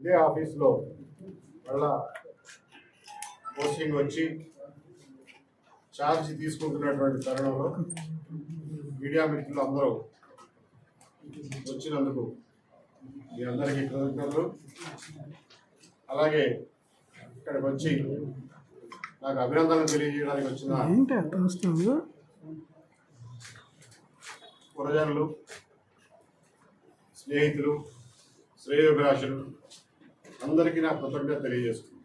ఇదే ఆఫీస్లో మళ్ళా పోస్టింగ్ వచ్చి ఛార్జ్ తీసుకుంటున్నటువంటి తరుణంలో మీడియా మిత్రులు అందరూ వచ్చినందుకు మీ అందరికీ కృతజ్ఞతలు. అలాగే ఇక్కడికి వచ్చి నాకు అభినందనలు తెలియజేయడానికి వచ్చిన పురజనులు స్నేహితులు శ్రేయోభిలాషులు అందరికీ నా కృతజ్ఞత తెలియజేస్తున్నాను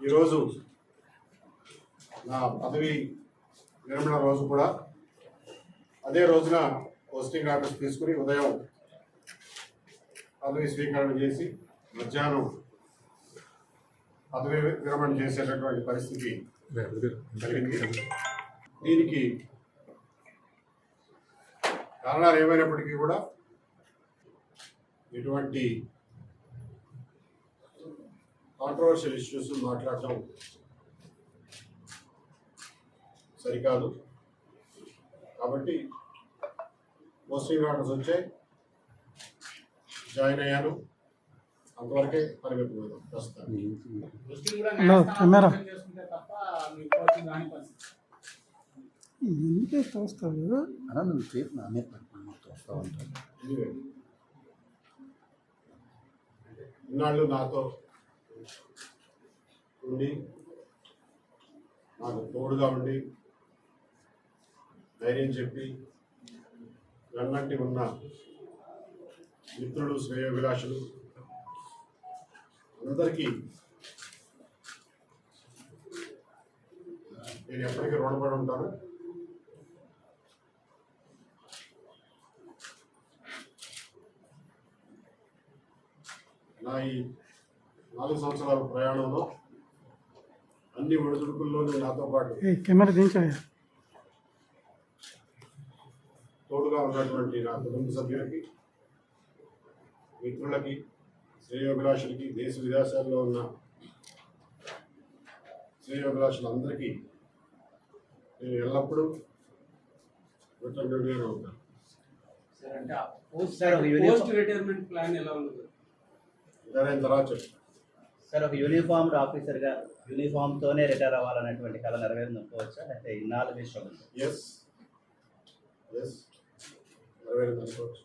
ఈరోజు నా పదవి విరమణ రోజు కూడా అదే రోజున పోస్టింగ్ ఆర్డర్స్ తీసుకుని ఉదయం పదవి స్వీకరణ చేసి మధ్యాహ్నం పదవి విరమణ చేసేటటువంటి పరిస్థితి కలిగింది. దీనికి కారణాలు ఏమైనప్పటికీ కూడా ఎటువంటి కాంట్రవర్షియల్ ఇష్యూస్ మాట్లాడటం సరికాదు. కాబట్టి పోస్టింగ్ ఆర్డర్స్ వచ్చాయి జాయిన్ అయ్యాను. అంతవరకే ప్రస్తుతానికి. Hello, camera. ఎందుకు అలా నువ్వు చేతి నా మీద పట్టుకుని మొత్తం ఇన్నాళ్ళు నాతో ఉండి నాకు తోడుగా ఉండి ధైర్యం చెప్పి నన్నంటి ఉన్న మిత్రులు శ్రేయోభిలాషులు అందరికీ నేను ఎప్పటికీ రుణపడి ఉంటాను. నా ఈ నాలుగు సంవత్సరాల ప్రయాణంలో అన్ని ఒడిదుడుకుల్లోనూ నాతో పాటు కెమెరా దించాయా తోడుగా ఉన్నటువంటి నా కుటుంబ సభ్యులకి మిత్రులకి శ్రేయోభిలాషులకి దేశ విదేశాల్లో ఉన్న శ్రేయోభిలాషులందరికీ నేను ఎల్లప్పుడూ కృతజ్ఞుడిగానే ఉంటాను. పోస్ట్ రిటైర్మెంట్ ప్లాన్ ఎలా ఉంది? ఇదైన తర్వాత చెప్తాను. సార్ ఒక యూనిఫామ్డ్ ఆఫీసర్గా యూనిఫామ్తోనే రిటైర్ అవ్వాలనేటువంటి కళ నెరవేరుకోవచ్చా అంటే ఇన్నాళ్ళు స్ట్రగుల్ ఎస్ ఎస్ నెరవేరుతుంది అనుకోవచ్చు